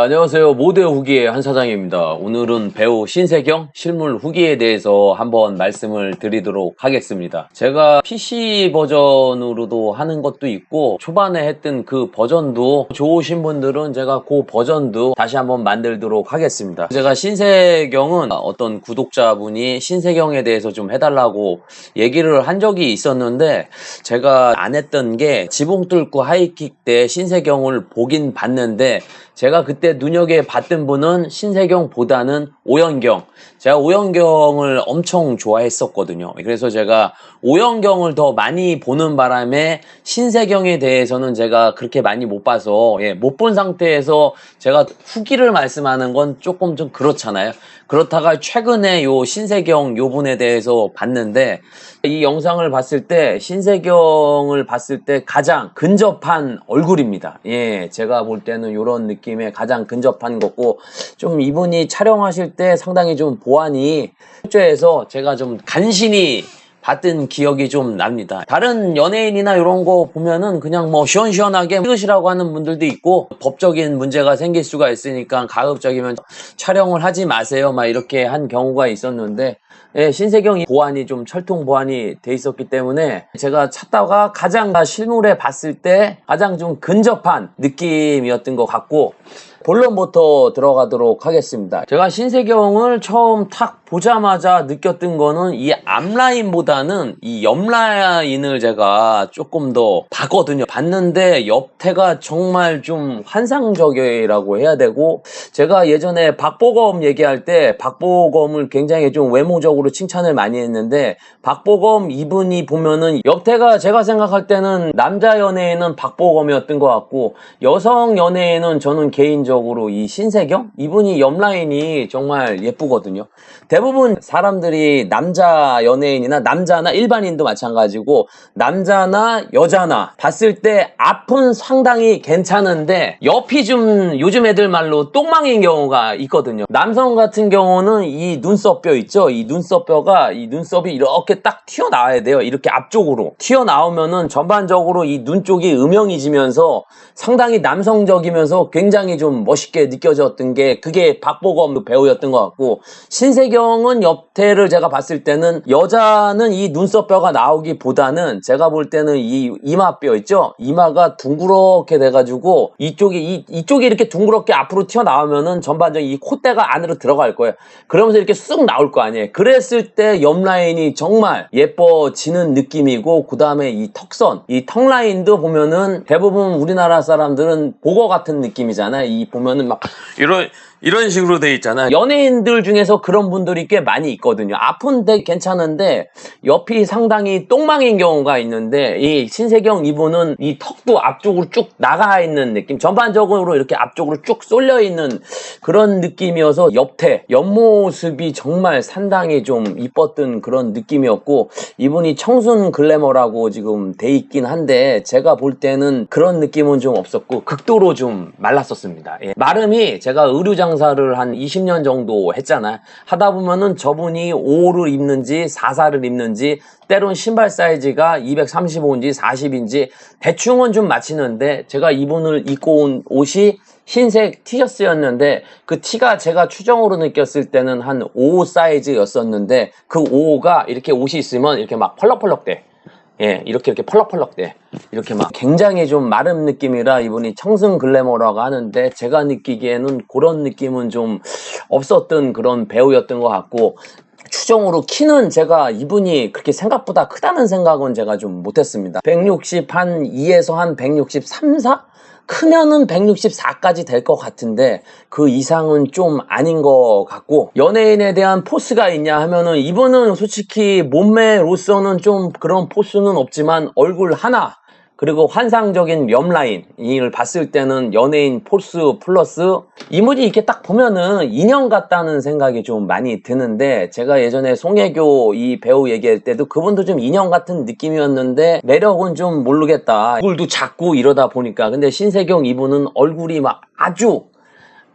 안녕하세요. 모델 후기의 한 사장입니다. 오늘은 배우 신세경 실물 후기에 대해서 한번 말씀을 드리도록 하겠습니다. 제가 PC 버전으로도 하는 것도 있고 초반에 했던 그 버전도 좋으신 분들은 제가 그 버전도 다시 한번 만들도록 하겠습니다. 제가 신세경은 어떤 구독자분이 신세경에 대해서 좀 해달라고 얘기를 한 적이 있었는데 제가 안 했던 게 지붕 뚫고 하이킥 때 신세경을 보긴 봤는데 제가 그때 눈여겨 봤던 분은 신세경보다는 오연경. 제가 오연경을 엄청 좋아했었거든요. 그래서 제가 오연경을 더 많이 보는 바람에 신세경에 대해서는 제가 그렇게 많이 못 봐서 예, 못 본 상태에서 제가 후기를 말씀하는 건 조금 좀 그렇잖아요. 그렇다가 최근에 요 신세경 요 분에 대해서 봤는데 이 영상을 봤을 때 신세경을 봤을 때 가장 근접한 얼굴입니다. 예, 제가 볼 때는 이런 느낌의 가장 근접한 거고 좀 이분이 촬영하실 때 상당히 좀 보안이 철저해서 제가 좀 간신히 봤던 기억이 좀 납니다. 다른 연예인이나 이런 거 보면은 그냥 뭐 시원시원하게 찍으시라고 하는 분들도 있고 법적인 문제가 생길 수가 있으니까 가급적이면 촬영을 하지 마세요. 막 이렇게 한 경우가 있었는데 예, 신세경이 보안이 좀 철통 보안이 돼 있었기 때문에 제가 찾다가 가장 실물에 봤을 때 가장 좀 근접한 느낌이었던 것 같고 본론부터 들어가도록 하겠습니다. 제가 신세경을 처음 탁 보자마자 느꼈던 거는 이 앞라인보다는 이 옆라인을 제가 조금 더 봤거든요. 봤는데 옆태가 정말 좀 환상적이라고 해야 되고 제가 예전에 박보검 얘기할 때 박보검을 굉장히 좀 외모적으로 칭찬을 많이 했는데 박보검 이분이 보면은 옆태가 제가 생각할 때는 남자 연예인은 박보검이었던 것 같고 여성 연예인은 저는 개인적으로 이 신세경 이분이 옆라인이 정말 예쁘거든요. 대부분 사람들이 남자 연예인이나 남자나 일반인도 마찬가지고 남자나 여자나 봤을 때 앞은 상당히 괜찮은데 옆이 좀 요즘 애들 말로 똥망 인 경우가 있거든요. 남성 같은 경우는 이 눈썹뼈 있죠? 이 눈썹뼈가 이 눈썹이 이렇게 딱 튀어나와야 돼요. 이렇게 앞쪽으로 튀어나오면은 전반적으로 이 눈 쪽이 음영이지면서 상당히 남성적이면서 굉장히 좀 멋있게 느껴졌던 게 그게 박보검 배우였던 것 같고 신세경은 옆태를 제가 봤을 때는 여자는 이 눈썹뼈가 나오기보다는 제가 볼 때는 이 이마뼈 있죠 이마가 둥그렇게 돼가지고 이쪽이 이, 이쪽이 이렇게 둥그렇게 앞으로 튀어나오면 은 전반적인 이 콧대가 안으로 들어갈 거예요. 그러면서 이렇게 쑥 나올 거 아니에요. 그랬을 때 옆 라인이 정말 예뻐지는 느낌이고 그 다음에 이 턱선 이 턱 라인도 보면은 대부분 우리나라 사람들은 보거 같은 느낌이잖아요. 이 보면은 막 이런 이런 식으로 돼 있잖아. 연예인들 중에서 그런 분들이 꽤 많이 있거든요. 아픈데 괜찮은데 옆이 상당히 똥망인 경우가 있는데 이 신세경 이분은 이 턱도 앞쪽으로 쭉 나가 있는 느낌. 전반적으로 이렇게 앞쪽으로 쭉 쏠려 있는 그런 느낌이어서 옆태 옆모습이 정말 상당히 좀 이뻤던 그런 느낌이었고 이분이 청순 글래머라고 지금 돼 있긴 한데 제가 볼 때는 그런 느낌은 좀 없었고 극도로 좀 말랐었습니다. 예. 마름이 제가 의류장 장사를 한 20년 정도 했잖아요. 하다 보면은 저분이 5를 입는지 44를 입는지 때론 신발 사이즈가 235인지 40인지 대충은 좀 맞히는데 제가 이분을 입고 온 옷이 흰색 티셔츠였는데 그 티가 제가 추정으로 느꼈을 때는 한 5 사이즈였었는데 그 5가 이렇게 옷이 있으면 이렇게 막 펄럭펄럭 돼. 예, 이렇게 이렇게 펄럭펄럭 돼. 이렇게 막 굉장히 좀 마른 느낌이라 이분이 청순 글래머라고 하는데 제가 느끼기에는 그런 느낌은 좀 없었던 그런 배우였던 것 같고 추정으로 키는 제가 이분이 그렇게 생각보다 크다는 생각은 제가 좀 못했습니다. 160 한 2에서 한 163, 4? 크면은 164까지 될 것 같은데 그 이상은 좀 아닌 것 같고 연예인에 대한 포스가 있냐 하면은 이분은 솔직히 몸매로서는 좀 그런 포스는 없지만 얼굴 하나 그리고 환상적인 옆라인을 봤을 때는 연예인 포스 플러스 이물이 이렇게 딱 보면은 인형 같다는 생각이 좀 많이 드는데 제가 예전에 송혜교 이 배우 얘기할 때도 그분도 좀 인형 같은 느낌이었는데 매력은 좀 모르겠다. 얼굴도 작고 이러다 보니까. 근데 신세경 이분은 얼굴이 막 아주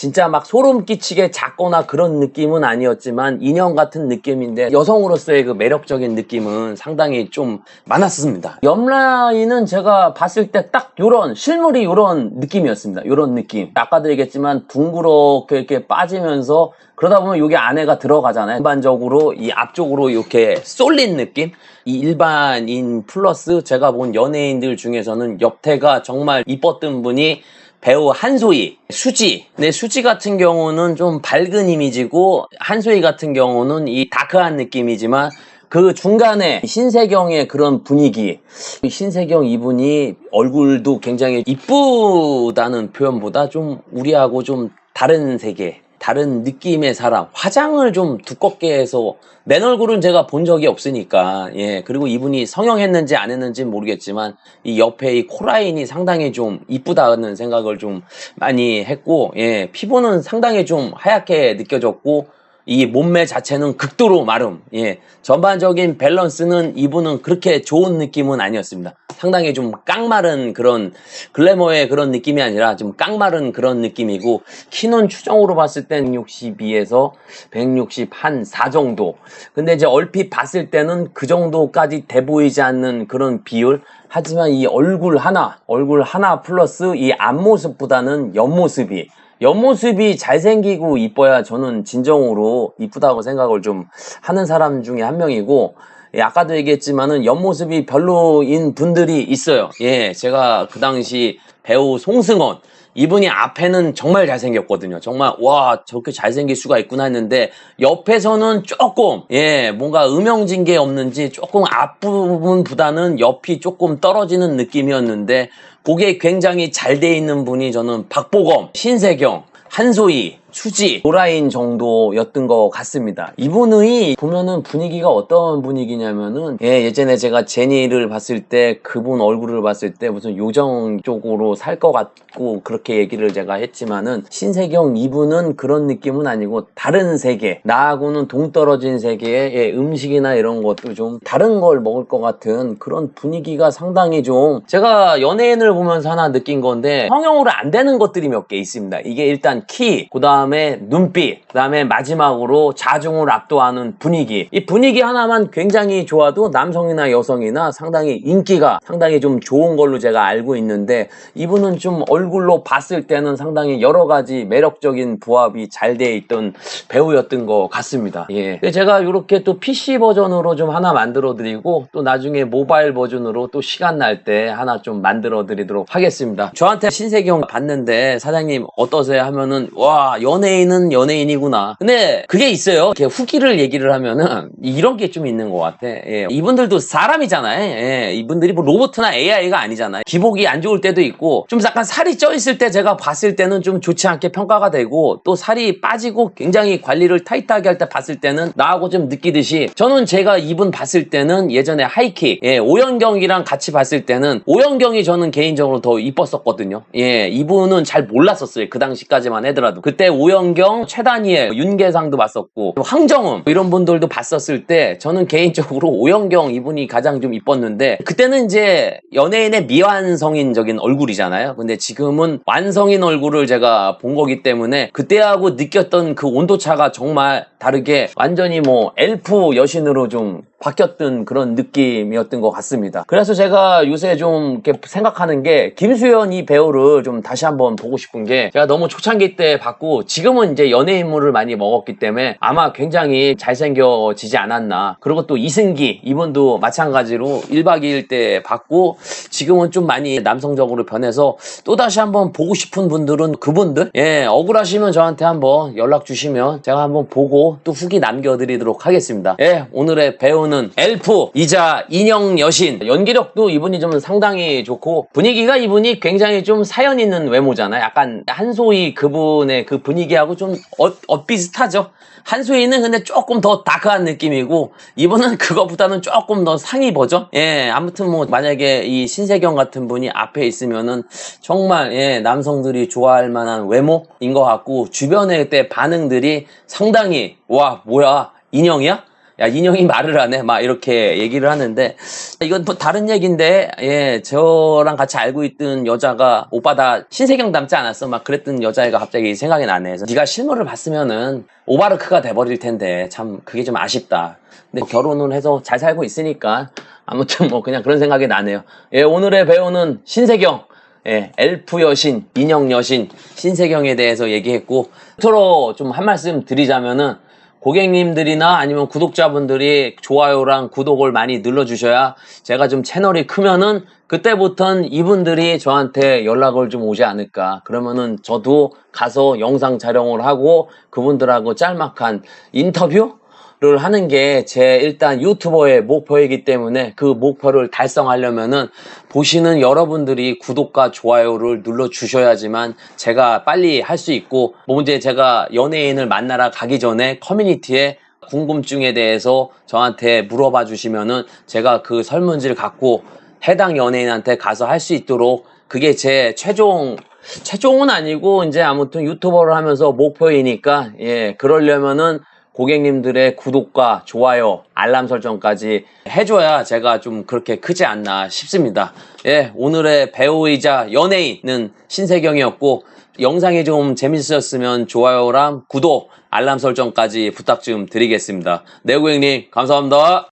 진짜 막 소름 끼치게 작거나 그런 느낌은 아니었지만 인형 같은 느낌인데 여성으로서의 그 매력적인 느낌은 상당히 좀 많았습니다. 옆라인은 제가 봤을 때 딱 요런 실물이 요런 느낌이었습니다. 요런 느낌. 아까도 얘기했지만 둥그렇게 이렇게 빠지면서 그러다 보면 여기 안에가 들어가잖아요. 일반적으로 이 앞쪽으로 이렇게 쏠린 느낌? 이 일반인 플러스 제가 본 연예인들 중에서는 옆태가 정말 이뻤던 분이 배우 한소희, 수지. 네, 수지 같은 경우는 좀 밝은 이미지고 한소희 같은 경우는 이 다크한 느낌이지만 그 중간에 신세경의 그런 분위기. 이 신세경 이분이 얼굴도 굉장히 이쁘다는 표현보다 좀 우리하고 좀 다른 세계, 다른 느낌의 사람. 화장을 좀 두껍게 해서 맨 얼굴은 제가 본 적이 없으니까 예 그리고 이분이 성형했는지 안 했는지 는 모르겠지만 이 옆에 이 코라인이 상당히 좀 이쁘다는 생각을 좀 많이 했고 예 피부는 상당히 좀 하얗게 느껴졌고 이 몸매 자체는 극도로 마름. 예. 전반적인 밸런스는 이분은 그렇게 좋은 느낌은 아니었습니다. 상당히 좀 깡마른 그런 글래머의 그런 느낌이 아니라 좀 깡마른 그런 느낌이고 키는 추정으로 봤을 땐 162에서 160한4 정도. 근데 이제 얼핏 봤을 때는 그 정도까지 돼 보이지 않는 그런 비율. 하지만 이 얼굴 하나, 얼굴 하나 플러스 이 앞모습보다는 옆모습이 옆모습이 잘생기고 이뻐야 저는 진정으로 이쁘다고 생각을 좀 하는 사람 중에 한 명이고 예, 아까도 얘기했지만은 옆모습이 별로인 분들이 있어요. 예, 제가 그 당시 배우 송승헌 이분이 앞에는 정말 잘생겼거든요. 정말 와 저렇게 잘생길 수가 있구나 했는데 옆에서는 조금 예 뭔가 음영진 게 없는지 조금 앞부분보다는 옆이 조금 떨어지는 느낌이었는데 그게 굉장히 잘 돼 있는 분이 저는 박보검, 신세경, 한소희, 수지, 노라인 정도였던 것 같습니다. 이분의 보면은 분위기가 어떤 분위기냐면은 예, 예전에 제가 제니를 봤을 때 그분 얼굴을 봤을 때 무슨 요정 쪽으로 살 것 같고 그렇게 얘기를 제가 했지만은 신세경 이분은 그런 느낌은 아니고 다른 세계 나하고는 동떨어진 세계의 예, 음식이나 이런 것도 좀 다른 걸 먹을 것 같은 그런 분위기가 상당히 좀 제가 연예인을 보면서 하나 느낀 건데 성형으로 안 되는 것들이 몇 개 있습니다. 이게 일단 키, 그다음 다음에 눈빛, 그 다음에 마지막으로 자중을 압도하는 분위기. 이 분위기 하나만 굉장히 좋아도 남성이나 여성이나 상당히 인기가 상당히 좀 좋은 걸로 제가 알고 있는데 이분은 좀 얼굴로 봤을 때는 상당히 여러 가지 매력적인 부합이 잘 돼 있던 배우였던 것 같습니다. 예. 제가 이렇게 또 PC 버전으로 좀 하나 만들어 드리고 또 나중에 모바일 버전으로 또 시간 날 때 하나 좀 만들어 드리도록 하겠습니다. 저한테 신세경 봤는데 사장님 어떠세요 하면은 와 연예인은 연예인이구나. 근데 그게 있어요. 이렇게 후기를 얘기를 하면은 이런 게 좀 있는 것 같아. 예. 이분들도 사람이잖아요. 예. 이분들이 뭐 로봇이나 AI가 아니잖아요. 기복이 안 좋을 때도 있고 좀 약간 살이 쪄 있을 때 제가 봤을 때는 좀 좋지 않게 평가가 되고 또 살이 빠지고 굉장히 관리를 타이트하게 할 때 봤을 때는 나하고 좀 느끼듯이 저는 제가 이분 봤을 때는 예전에 하이킥 예, 오연경이랑 같이 봤을 때는 오연경이 저는 개인적으로 더 이뻤었거든요. 예, 이분은 잘 몰랐었어요. 그 당시까지만 하더라도 그때 오연경, 최다니엘, 윤계상도 봤었고 황정음 이런 분들도 봤었을 때 저는 개인적으로 오연경 이분이 가장 좀 이뻤는데 그때는 이제 연예인의 미완성인적인 얼굴이잖아요. 근데 지금은 완성인 얼굴을 제가 본 거기 때문에 그때하고 느꼈던 그 온도차가 정말 다르게 완전히 뭐 엘프 여신으로 좀 바뀌었던 그런 느낌이었던 것 같습니다. 그래서 제가 요새 좀 이렇게 생각하는 게 김수현 이 배우를 좀 다시 한번 보고 싶은 게 제가 너무 초창기 때 봤고 지금은 이제 연예 인물을 많이 먹었기 때문에 아마 굉장히 잘생겨지지 않았나. 그리고 또 이승기 이분도 마찬가지로 1박 2일 때 봤고 지금은 좀 많이 남성적으로 변해서 또 다시 한번 보고 싶은 분들은 그분들 예 억울하시면 저한테 한번 연락 주시면 제가 한번 보고 또 후기 남겨드리도록 하겠습니다. 예 오늘의 배우는 엘프 이자 인형 여신 연기력도 이분이 좀 상당히 좋고 분위기가 이분이 굉장히 좀 사연 있는 외모잖아요. 약간 한소희 그분의 그 분위기하고 좀 엇, 엇비슷하죠. 한소희는 근데 조금 더 다크한 느낌이고 이분은 그거보다는 조금 더 상위 버전. 예, 아무튼 뭐 만약에 이 신세경 같은 분이 앞에 있으면은 정말 예, 남성들이 좋아할 만한 외모인 것 같고 주변의 때 반응들이 상당히 와 뭐야? 인형이야? 야 인형이 말을 안 해. 막 이렇게 얘기를 하는데. 이건 뭐 다른 얘기인데 예 저랑 같이 알고 있던 여자가 오빠 다 신세경 닮지 않았어? 막 그랬던 여자애가 갑자기 생각이 나네. 그래서 네가 실물을 봤으면은 오바르크가 돼버릴 텐데. 참 그게 좀 아쉽다. 근데 결혼을 해서 잘 살고 있으니까 아무튼 뭐 그냥 그런 생각이 나네요. 예 오늘의 배우는 신세경. 예, 엘프 여신, 인형 여신, 신세경에 대해서 얘기했고, 끝으로 좀 한 말씀 드리자면은, 고객님들이나 아니면 구독자분들이 좋아요랑 구독을 많이 눌러주셔야 제가 좀 채널이 크면은 그때부터는 이분들이 저한테 연락을 좀 오지 않을까. 그러면은 저도 가서 영상 촬영을 하고 그분들하고 짤막한 인터뷰? 를 하는 게 제 일단 유튜버의 목표이기 때문에 그 목표를 달성하려면은 보시는 여러분들이 구독과 좋아요를 눌러 주셔야지만 제가 빨리 할 수 있고 뭐 문제 제가 연예인을 만나러 가기 전에 커뮤니티에 궁금증에 대해서 저한테 물어봐 주시면은 제가 그 설문지를 갖고 해당 연예인한테 가서 할 수 있도록 그게 제 최종 최종은 아니고 이제 아무튼 유튜버를 하면서 목표이니까 예 그러려면은 고객님들의 구독과 좋아요, 알람 설정까지 해줘야 제가 좀 그렇게 크지 않나 싶습니다. 예, 오늘의 배우이자 연예인은 신세경이었고, 영상이 좀 재밌으셨으면 좋아요랑 구독, 알람 설정까지 부탁 좀 드리겠습니다. 네, 고객님, 감사합니다.